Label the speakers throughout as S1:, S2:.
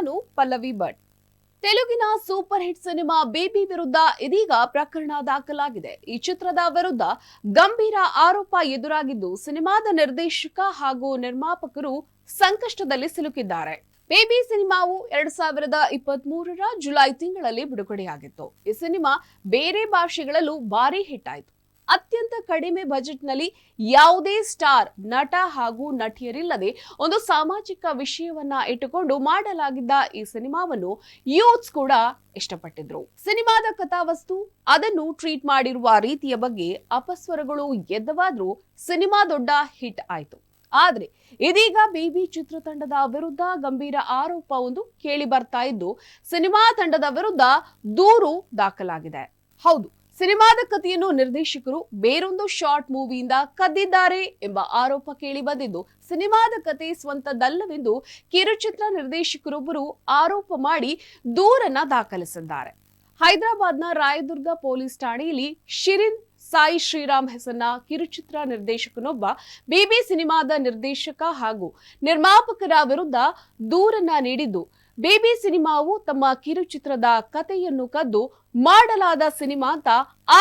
S1: ನಾನು ಪಲ್ಲವಿ ಭಟ್. ತೆಲುಗಿನ super hit cinema baby ವಿರುದ್ಧ ಇದೀಗ ಪ್ರಕರಣ ದಾಖಲಾಗಿದೆ. ಈ ಚಿತ್ರದ ವಿರುದ್ಧ ಗಂಭೀರ ಆರೋಪ ಎದುರಾಗಿದ್ದು ಸಿನಿಮಾದ ನಿರ್ದೇಶಕ ಹಾಗೂ ನಿರ್ಮಾಪಕರು ಸಂಕಷ್ಟದಲ್ಲಿ ಸಿಲುಕಿದ್ದಾರೆ. ಬೇಬಿ ಸಿನಿಮಾವು ಎರಡ್ ಸಾವಿರದ ಇಪ್ಪತ್ತ್ ಮೂರರ ಜುಲೈ ತಿಂಗಳಲ್ಲಿ ಬಿಡುಗಡೆಯಾಗಿತ್ತು. ಈ ಸಿನಿಮಾ ಬೇರೆ ಭಾಷೆಗಳಲ್ಲೂ ಭಾರಿ ಹಿಟ್ ಆಯಿತು. ಅತ್ಯಂತ ಕಡಿಮೆ ಬಜೆಟ್ನಲ್ಲಿ ಯಾವುದೇ ಸ್ಟಾರ್, ನಟ ಹಾಗೂ ನಟಿಯರಿಲ್ಲದೆ ಒಂದು ಸಾಮಾಜಿಕ ವಿಷಯವನ್ನ ಇಟ್ಟುಕೊಂಡು ಮಾಡಲಾಗಿದ್ದ ಈ ಸಿನಿಮಾವನ್ನು ಯೂತ್ಸ್ ಕೂಡ ಇಷ್ಟಪಟ್ಟಿದ್ರು. ಸಿನಿಮಾದ ಕಥಾವಸ್ತು, ಅದನ್ನು ಟ್ರೀಟ್ ಮಾಡಿರುವ ರೀತಿಯ ಬಗ್ಗೆ ಅಪಸ್ವರಗಳು ಎದ್ದವಾದ್ರೂ ಸಿನಿಮಾ ದೊಡ್ಡ ಹಿಟ್ ಆಯಿತು. ಆದ್ರೆ ಇದೀಗ ಬೇಬಿ ಚಿತ್ರತಂಡದ ವಿರುದ್ಧ ಗಂಭೀರ ಆರೋಪ ಒಂದು ಕೇಳಿ ಬರ್ತಾ ಇದ್ದು, ಸಿನಿಮಾ ತಂಡದ ವಿರುದ್ಧ ದೂರು ದಾಖಲಾಗಿದೆ. ಹೌದು ಸಿನಿಮಾದ ಕಥೆಯನ್ನು ನಿರ್ದೇಶಕರು ಬೇರೊಂದು ಶಾರ್ಟ್ ಮೂವಿಯಿಂದ ಕದ್ದಿದ್ದಾರೆ ಎಂಬ ಆರೋಪ ಕೇಳಿ ಬಂದಿದ್ದು, ಸಿನಿಮಾದ ಕತೆ ಸ್ವಂತದಲ್ಲವೆಂದು ಕಿರುಚಿತ್ರ ನಿರ್ದೇಶಕರೊಬ್ಬರು ಆರೋಪ ಮಾಡಿ ದೂರನ್ನ ದಾಖಲಿಸಿದ್ದಾರೆ. ಹೈದರಾಬಾದ್ನ ರಾಯದುರ್ಗ ಪೊಲೀಸ್ ಠಾಣೆಯಲ್ಲಿ ಶಿರಿನ್ ಸಾಯಿ ಶ್ರೀರಾಮ್ ಹೆಸರಿನ ಕಿರುಚಿತ್ರ ನಿರ್ದೇಶಕನೊಬ್ಬ, ಬಿಬಿ ಸಿನಿಮಾದ ನಿರ್ದೇಶಕ ಹಾಗೂ ನಿರ್ಮಾಪಕರ ವಿರುದ್ಧ ದೂರನ್ನ ನೀಡಿದ್ದು ಬೇಬಿ ಸಿನಿಮಾವು ತಮ್ಮ ಕಿರುಚಿತ್ರದ ಕಥೆಯನ್ನು ಕದ್ದು ಮಾಡಲಾದ ಸಿನಿಮಾ ಅಂತ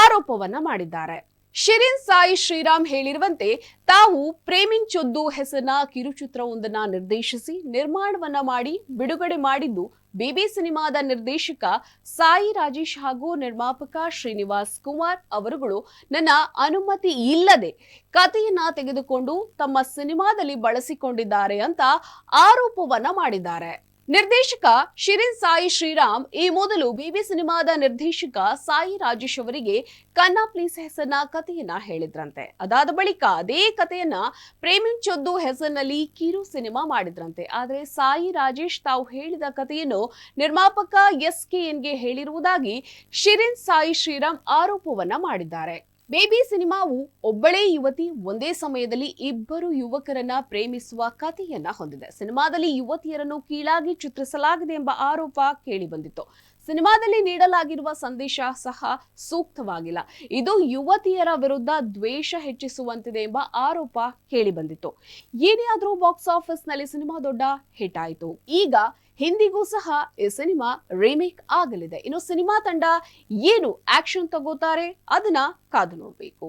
S1: ಆರೋಪವನ್ನ ಮಾಡಿದ್ದಾರೆ. ಶಿರಿನ್ ಸಾಯಿ ಶ್ರೀರಾಮ್ ಹೇಳಿರುವಂತೆ ತಾವು ಪ್ರೇಮಿಂಚೊದ್ದು ಹೆಸರಿನ ಕಿರುಚಿತ್ರವೊಂದನ್ನ ನಿರ್ದೇಶಿಸಿ ನಿರ್ಮಾಣವನ್ನ ಮಾಡಿ ಬಿಡುಗಡೆ ಮಾಡಿದ್ದು ಬೇಬಿ ಸಿನಿಮಾದ ನಿರ್ದೇಶಕ ಸಾಯಿ ರಾಜೇಶ್ ಹಾಗೂ ನಿರ್ಮಾಪಕ ಶ್ರೀನಿವಾಸ್ ಕುಮಾರ್ ಅವರುಗಳು. ನನ್ನ ಅನುಮತಿ ಇಲ್ಲದೆ ಕಥೆಯನ್ನ ತೆಗೆದುಕೊಂಡು ತಮ್ಮ ಸಿನಿಮಾದಲ್ಲಿ ಬಳಸಿಕೊಂಡಿದ್ದಾರೆ ಅಂತ ಆರೋಪವನ್ನ ಮಾಡಿದ್ದಾರೆ. ನಿರ್ದೇಶಕ ಶಿರಿನ್ ಸಾಯಿ ಶ್ರೀರಾಮ್ ಈ ಮೊದಲು ಬಿಬಿ ಸಿನಿಮಾದ ನಿರ್ದೇಶಕ ಸಾಯಿ ರಾಜೇಶ್ ಅವರಿಗೆ ಕನ್ನ ಪ್ಲೀಸ್ ಹೆಸರಿನ ಕಥೆಯನ್ನ ಹೇಳಿದ್ರಂತೆ. ಅದಾದ ಬಳಿಕ ಅದೇ ಕಥೆಯನ್ನ ಪ್ರೇಮಿಂಚೊದ್ದು ಹೆಸರಿನಲ್ಲಿ ಕಿರು ಸಿನಿಮಾ ಮಾಡಿದ್ರಂತೆ. ಆದರೆ ಸಾಯಿ ರಾಜೇಶ್ ತಾವು ಹೇಳಿದ ಕಥೆಯನ್ನು ನಿರ್ಮಾಪಕ ಎಸ್ ಕೆ ಎನ್ಗೆ ಹೇಳಿರುವುದಾಗಿ ಶಿರಿನ್ ಸಾಯಿ ಶ್ರೀರಾಮ್ ಆರೋಪವನ್ನ ಮಾಡಿದ್ದಾರೆ. ಬೇಬಿ ಸಿನಿಮಾವು ಒಬ್ಬಳೇ ಯುವತಿ ಒಂದೇ ಸಮಯದಲ್ಲಿ ಇಬ್ಬರು ಯುವಕರನ್ನ ಪ್ರೇಮಿಸುವ ಕಥೆಯನ್ನ ಹೊಂದಿದೆ. ಸಿನಿಮಾದಲ್ಲಿ ಯುವತಿಯರನ್ನು ಕೀಳಾಗಿ ಚಿತ್ರಿಸಲಾಗಿದೆ ಎಂಬ ಆರೋಪ ಕೇಳಿ ಬಂದಿತ್ತು. ಸಿನಿಮಾದಲ್ಲಿ ನೀಡಲಾಗಿರುವ ಸಂದೇಶ ಸಹ ಸೂಕ್ತವಾಗಿಲ್ಲ. ಇದು ಯುವತಿಯರ ವಿರುದ್ಧ ದ್ವೇಷ ಹೆಚ್ಚಿಸುವಂತಿದೆ ಎಂಬ ಆರೋಪ ಕೇಳಿ ಬಂದಿತ್ತು ಏನೇ ಆದರೂ ಬಾಕ್ಸ್ ಆಫೀಸ್ನಲ್ಲಿ ಸಿನಿಮಾ ದೊಡ್ಡ ಹಿಟ್ ಆಯಿತು. ಈಗ ಹಿಂದಿಗೂ ಸಹ ಈ ಸಿನಿಮಾ ರೀಮೇಕ್ ಆಗಲಿದೆ. ಇನ್ನು ಸಿನಿಮಾ ತಂಡ ಏನು ಆಕ್ಷನ್ ತಗೋತಾರೆ ಅದನ್ನ ಕಾದು ನೋಡಬೇಕು.